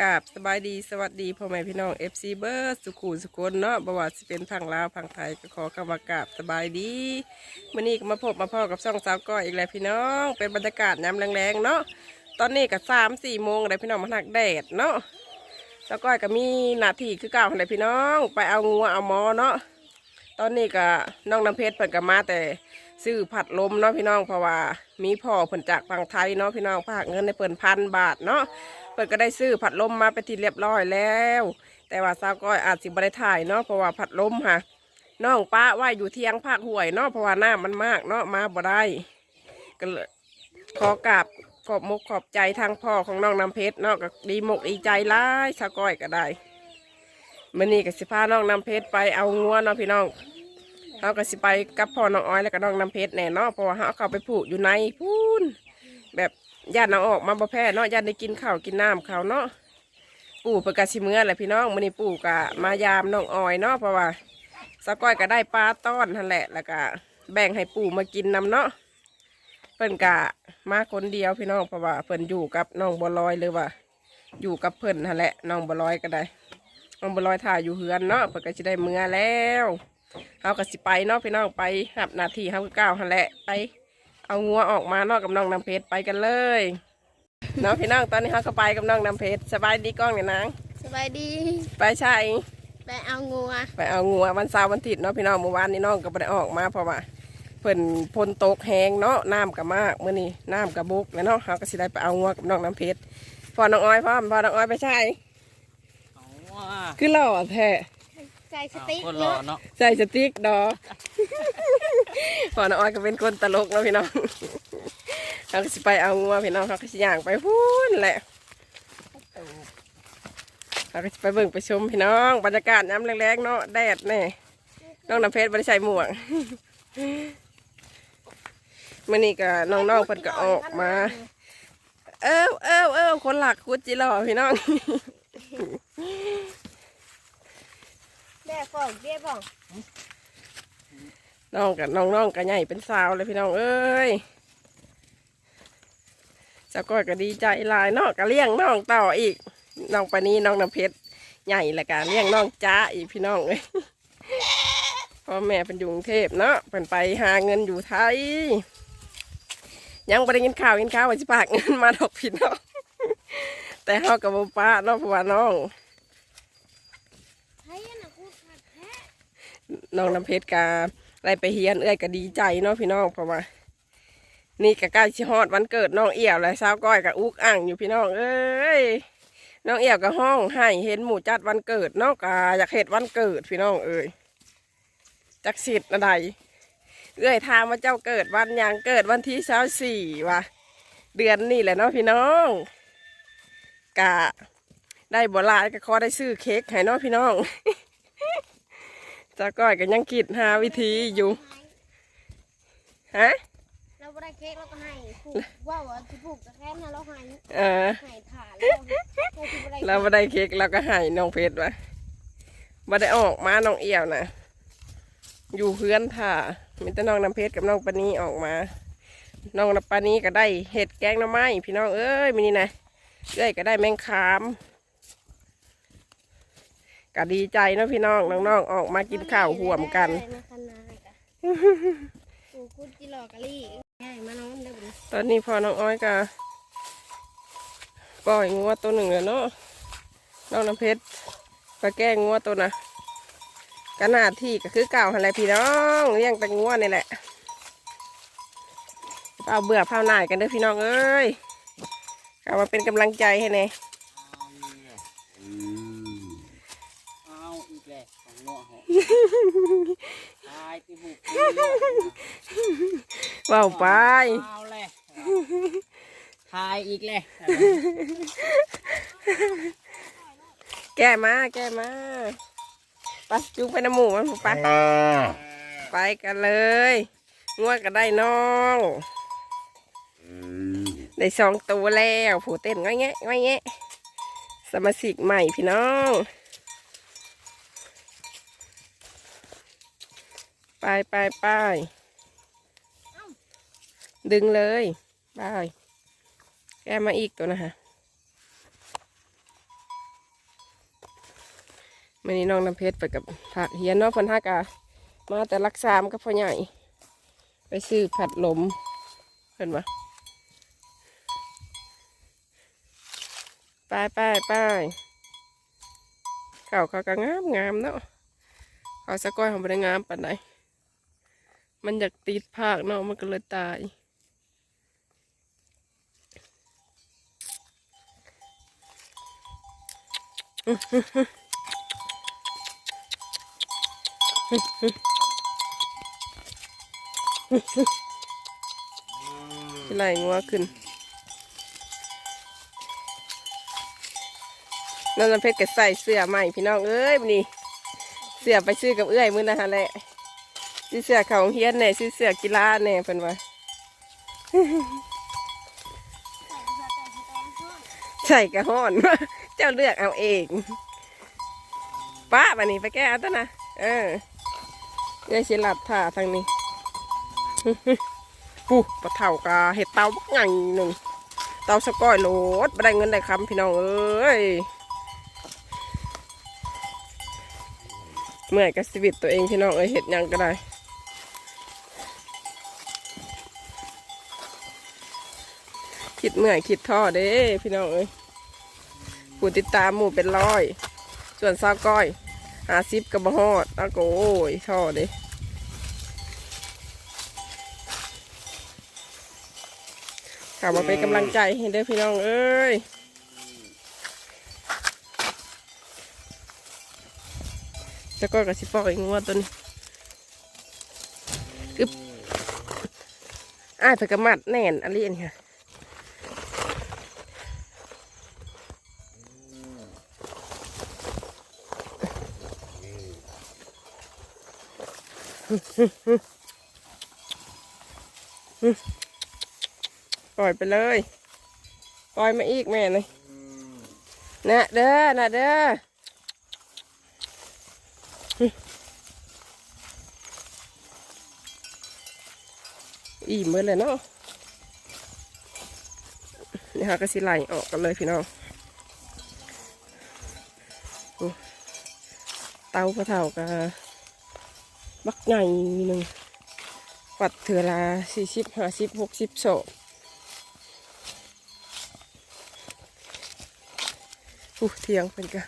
กาบสบายดีสวัสดีพ่อแม่พี่น้องเอฟซีเบิร์สุขุสุคนเนาะบวชสิเป็นพังลาวพังไทยก็ขอคำว่ากาบสบายดีมื่อนี้ก็มาพบมาพ่อกับช่องสาวก้อยอีกแล้วพี่น้องเป็นบรรยากาศยามแรงๆเนาะตอนนี้ก็สามสี่โมงเลยพี่น้องมันหักแดดเนาะสาวก้อยก็มีหน้าที่คือเก่าเลยพี่น้อง ไปเอางัวเอาหมอเนาะ ตอนนี้ก็น้องน้ำเพชรเปิดกับมาแต่ซื้อผัดลมเนาะพี่น้องเพราะว่ามีพ่อเพิ่นจากฝั่งไทยเนาะพี่น้องฝากเงินในเปิ่นพันบาทเนาะเปิดก็ได้ซื้อผัดลมมาไปที่เรียบร้อยแล้ว แต่ว่าสาวก้อยอาจสิบได้ถ่ายเนาะเพราะว่าผัดลมค่ะน้องป้าว่าอยู่เทียงภาคห่วยเนาะเพราะว่าหน้ามันมากเนาะมาบ่ได้ก็เลยขอกราบขอบมกขอบใจทางพ่อของน้องน้ำเพชรเนาะก็ดีมกดีใจร้ายสาวก้อยก็ได้ มื่อนี้ก็สิพาน้องน้ำเพชรไปเอางัวเนาะพี่น้องเขาก็สิไปกับพ่อน้องอ้อยแล้วก็น้องน้ำเพชรแน่เนาะเพราะว่าเขาเอาเขาไปผูกอยู่ในพูนแบบญาติน้องออกมาบ่แพ้เนาะญาติได้กินข้าวกินน้ำเขาเนาะปู่ประกาศสิเมื่อแหละพี่น้องมื้อนี้ปู่กะมายามน้องอ้อยเนาะเพราะว่าสก้อยก็ได้ปลาต้อนนั่นแหละแล้วก็แบ่งให้ปู่มากินนำเนาะเพิ่นกะมาคนเดียวพี่น้องเพราะว่าเพิ่นอยู่กับน้องบัวลอยเลยว่า อยู่กับเพิ่นนั่นแหละน้องบัวลอยก็ได้ น้องบัวลอยถ่ายอยู่เฮือนเนาะเพิ่นก็สิได้เมื่อแล้วเฮาก็สิไปเนาะพี่น้องไปรับหน้าที่เฮาคือเก้าวหั่นแหละไป เอางัวออกมานอกกับน้องน้ำเพชรไปกันเลยเนาะพี่น้องตอนนี้เขาก็ไปกับน้องน้ำเพชรสบายดีกล้องเนี่ยนางสบายดี ไปใช่ไปเอางัวไปเอางัววันเสาร์วันอาทิตย์เนาะพี่น้องเมื่อวานนี้น้องก็ไม่ได้ออกมาเพราะว่าเพิ่นพลตกแหงเนาะน้ำกับมากเมื่อนี้น้ำกับบุกแล้วเนาะเขาก็สิได้ไปเอางัวกับน้องน้ำเพชรพอน้องอ้อยพร้อมพอน้องอ้อยไปใช่เอาว่า คือหล่อแท้ใจสติ๊กคนเยรออะเนาะใส่สติ๊กดอพอน้องอ้อยก็เป็นคนตลกเนาะพี่น้องเขาก็สิไปเอางัวพี่น้องเขาก็สิย่างไปพูนแหละเราก็จะไปเบิ่งไปชมพี่น้องบรรยากาศน้ำแรงๆเนาะแดดแน่น้องน้ำเพชรบริใส่หมวกมื่อนี้ก็น้องๆเพิ่นก็ออกมา เออเออเออคนหลักคุดจิหล่อพี่น้อง แม่ฟองเบี้ยฟองน้องกับน้องๆก็ใหญ่เป็นสาวเลยพี่น้องเอ้ยเจ้าก้อยก็ดีใจลายเนาะก็เลี้ยงน้องต่ออีกน้องปานี้น้องน้ำเพชรใหญ่และกันเลี้ยงน้องจ้าอีกพี่น้องเอ้ยพ่อแม่เป็นอยู่กรุงเทพเนาะเป็นไปหาเงินอยู่ไทย ยังไม่ได้กินข้าวกินข้าวว่าจะปากเงินมาดอกพี่น้องแต่เขากับป้าเนาะเพราะว่าน้อง เฮ้ยน่ะกูขาดแท้ น้องน้ำเพชรกาได้ไปเฮียนเอ้ยก็ดีใจเนาะพี่น้องเพราะว่านี่ก็ใกล้ชิฮอดวันเกิดน้องเอี่ยวแล้วสาวก้อยกับอุกอ่างอยู่พี่น้องเอ้ยน้องเอี่ยวกับห้องให้เห็นหมู่จัดวันเกิดเนาะกาอยากเห็ดวันเกิดพี่น้องเอ้ยจักสิทธิ์อะไรเอ้ยถามว่าเจ้าเกิดวันหยังเกิดวันที่เช้าสี่วะเดือนนี่แหละเนาะพี่น้องกะได้บัวลายก็ขอได้ซื้อเค้กให้เนาะพี่น้อง จ้าก้อยก็ยังคิดหาวิธีอยู่ ฮะ เราไม่ได้เค้กเราก็ให้ผูกว่าว่าจะผูกจะแค่นั้นเราให้เออ ให้ถ่านแล้วเราที่ไม่ได้เราไม่ได้เค้กเราก็ใหายน้องเพชรวะบ่ได้ออกมาน้องเอี่ยวนะอยู่เพื่อนท่ามีแต่น้องน้ำเพชรกับน้องปานีออกมา น้องปานีก็ได้เห็ดแกงหน้ำไม้พี่น้องเอ้ยมินี่นะเอ้ยก็ได้แมงคาม ก็ดีใจเนาะพี่น้องน้องๆออกมากินข้าวห่วมกันมาขนาดกะกูคุดจิหลอกกะลี่ง่ายมาน้องเด้อบุญตอนนี้พอน้องอ้อยก็ปล่อยงัวตัวหนึ่งแล้วเนาะน้องน้ำเพชรไปแก้งัวตัวน่ะกหนาดที่ก็คือเก่าอะไรพี่น้องเลี้ยงแต่งัวนี่แหละเอาเบื่อเผาหน่ายกันเด้อพี่น้องเอ้ยกลับมาเป็นกำลังใจให้แน่ เอาอีกแล้วของเงาะเหรอ ตายที่บุกเว้าไป เอาเลยทายอีกแล้วแก้มา แก้มาไปจุงไปน้ำหมูมันไปไปกันเลยงัวก็ได้น้องได้สองตัวแล้ว ผูเต้นง่อยแงะง่อยแงะสมาชิกใหม่พี่น้อง ไปไปไปดึงเลยไปแกมาอีกตัวนะฮะมื่นี้น้องน้ำเพชรไปกับผักเฮียนเนาะเพิ่นฮักอะมาแต่รักสามกับพ่อใหญ่ ไปซื้อผัดลมเพิ่นว่าไปไปไปเขาเขาก็งามงามเนาะเขาสะก้อยขาไม่ได้งามปานใด มันอยากติดภาคเนาะมันก็เลยตายที่ไหลงัวขึ้นนันน้ำเพชรก็ใส่เสื้อใหม่พี่น้องเอ้ยวันนี้เสื้อไปซื้อกับเอื้อยมื้อนะฮะแหละ ซื้อเสื้อเขาโรงเฮียนแน่ซื้อเสื้อกีฬาแน่เพิ่นว่าใส่กระห้อนเจ้าเลือกเอาเองป้าวันนี้ไปแก้เอาตัวนะเออเดี๋ยวสิหลับถ่าทางนี้ปูปลาเท่ากาเห็ดเตาบักใหญ่หนึ่งเตาสก้อยโหลดไม่ได้เงินได้คำพี่น้องเอ้ยเมื่อยกับชีวิตตัวเองพี่น้องเอ้ยเห็ดยังก็ได้ คิดเมื่อยคิดท่อเด้พี่น้องเอ้ยผู้ติดตามหมู่เป็นร้อย ส่วนซาวก้อยหาซิบกับบฮอดแล้วก็โอ้ยท่อเด้กลับมาเป็นกำลังใจให้เด้อพี่น้องเอ้ยแล้วก็กระสิปอกอีกงวดตัวนี้อึบอ้ายเพิ่นกระมัดแน่นอะไรนี่ค่ะ ปล่อยไปเลย ปล่อยมาอีกแม่เลยนะเด้อนะเด้ออิ่มเมื่อเลยเนาะนี่ฮะก็สิไหลออกกันเลยพี่น้องเตาปลาเท่ากับ บักใหญ่หนึ่งปัดเถือละสี่สิบห้าสิบหกสิบโศอู้เทียงเป็นกะ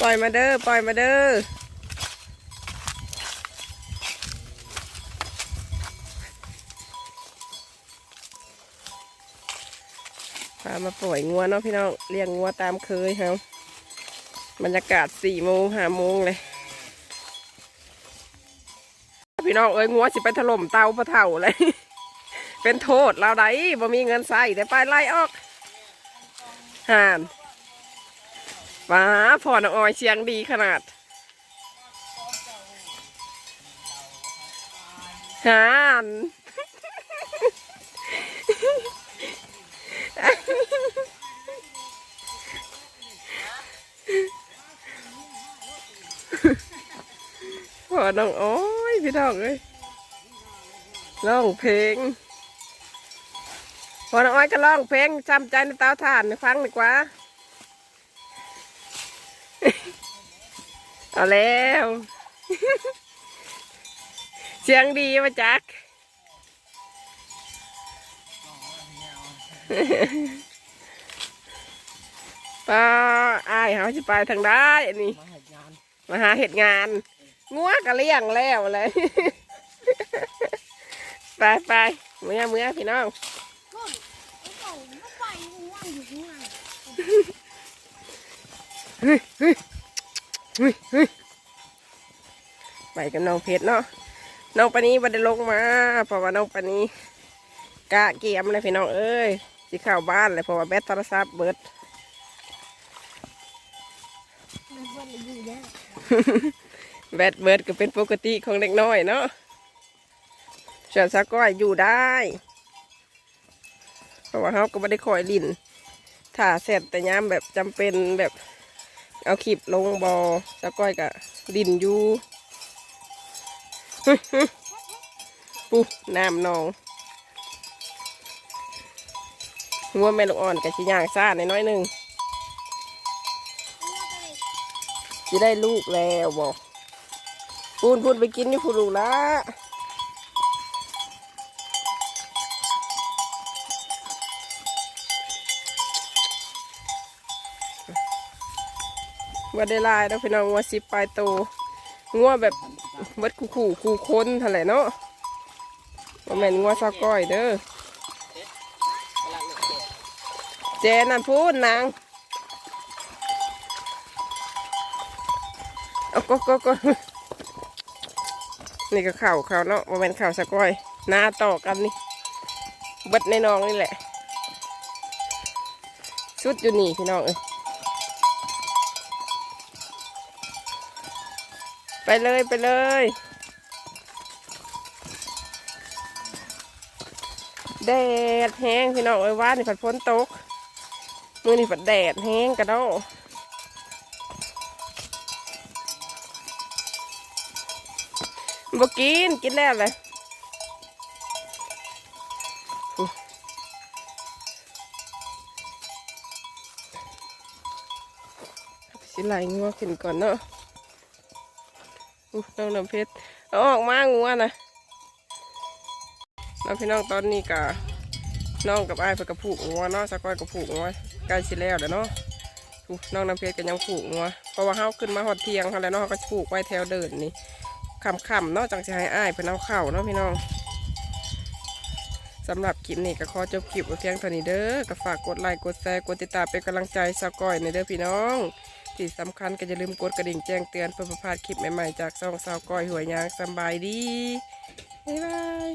ปล่อยมาเด้อปล่อยมาเด้อามาปล่อยงัวเนาะพี่น้องเลี้ยงงัวตามเคยครับบรรยากาศสี่โมงห้าโมงเลย พี่น้องเอ้ยงัวสิไปถล่มเตาปะเท่าเลย เป็นโทษเราได้บ่มีเงินใส่แต่ไปไล่ออกห่านว้าพอนอออยเสียงดีขนาดห่าน พอน้องโอ้ยพี่น้องเอ้ยร้องเพลง พอน้องอ้อยก็ร้องเพลงจำใจในเตาถ่านฟังดีกว่า เอาแล้ว เสียงดีมาจัก ป้าอายเขาจะไปทางได้อันนี้ มาหตุงานมาหาเหตุงานงัวกะเลี้ยงแล้วเลย ไปไปเมื่อเมื่อพี่น้องไอ้เก่าไม่ไปง่วงอยู่ข้างในไปกับน้องเพชรเนาะน้องปานี้บันไดลงมาเพราะว่าน้องปานี้กะเกียมเลยพี่น้องเอ้ย สิเข้าบ้านเลยเพราะว่าแบตโทรศัพท์เบิดมันควรจะอยู่แล้วแบตเบิดก็เป็นปกติของเด็กน้อยเนาะเฉยสักก้อยอยู่ได้เพราะว่าเขาก็ไม่ได้คอยลินถ้าเสร็จแต่ย้ำแบบจำเป็นแบบเอาขีบลงบอสักก้อยกะลินอยู่ปุ๊น้ำนอง งัวแม่ลูกอ่อนกับชิย่างซ่าในน้อยหนึ่งจะได้ลูกแล้วบอกพูนพูนไปกินนี่พูนลูกละว่าได้ลายแล้วพี่น้องงัวสิบปลายโตงัวแบบเบิดคู่คู่คู่คนเท่าไหร่เนาะว่าแม่นงัวซาก้อยเด้อ กำลังเหลือแก่ เจนั่นพูดนางเอาก็ก็ก็นี่ก็เข่าเขาเนาะว่าเป็นเข่าสะก้อยหน้าต่อกันนี่บิดในน้องนี่แหละชุดอยู่นี่พี่น้องเอ้ยไปเลยไปเลยแดดแห้งพี่น้องเอ้ยว่านี่ผัดพ้นตก มือนี่ผัดแดดแห้งกระโดดบกิน กินแล้วเลยอู้สิไหลงัวขึ้นก่อนเนาะอู้น้องน้ำเพชรเอาออกมางัวนะแล้วพี่น้องตอนนี้กะน้องกับไอ้ายเพื่อกระผูกงัวเนาะสะก้อยกระผูกงัว ล้สิแล้วเด้อเนาะน้องน้ำเพชรก็ยังผูกงัวเพราะว่าเฮาขึ้นมาหอดเทียงเขาแล้วเนาะเขาก็สิผูกไว้แถวเดินนี่ค่ำๆเนาะจังสิให้อ้ายเพิ่นเอาเข้าเนาะพี่น้องสำหรับคลิปนี้ก็ขอจบคลิปไว้เพียงเท่านี้เด้อก็ฝากกดไลค์กดแชร์กดติดตามเป็นกำลังใจสะก้อยในเด้อพี่น้องที่สำคัญก็อย่าลืมกดกระดิ่งแจ้งเตือนเพื่อประพาดคลิปใหม่ๆจากช่องสาวก้อยหัวยางสบายดีบ๊ายบาย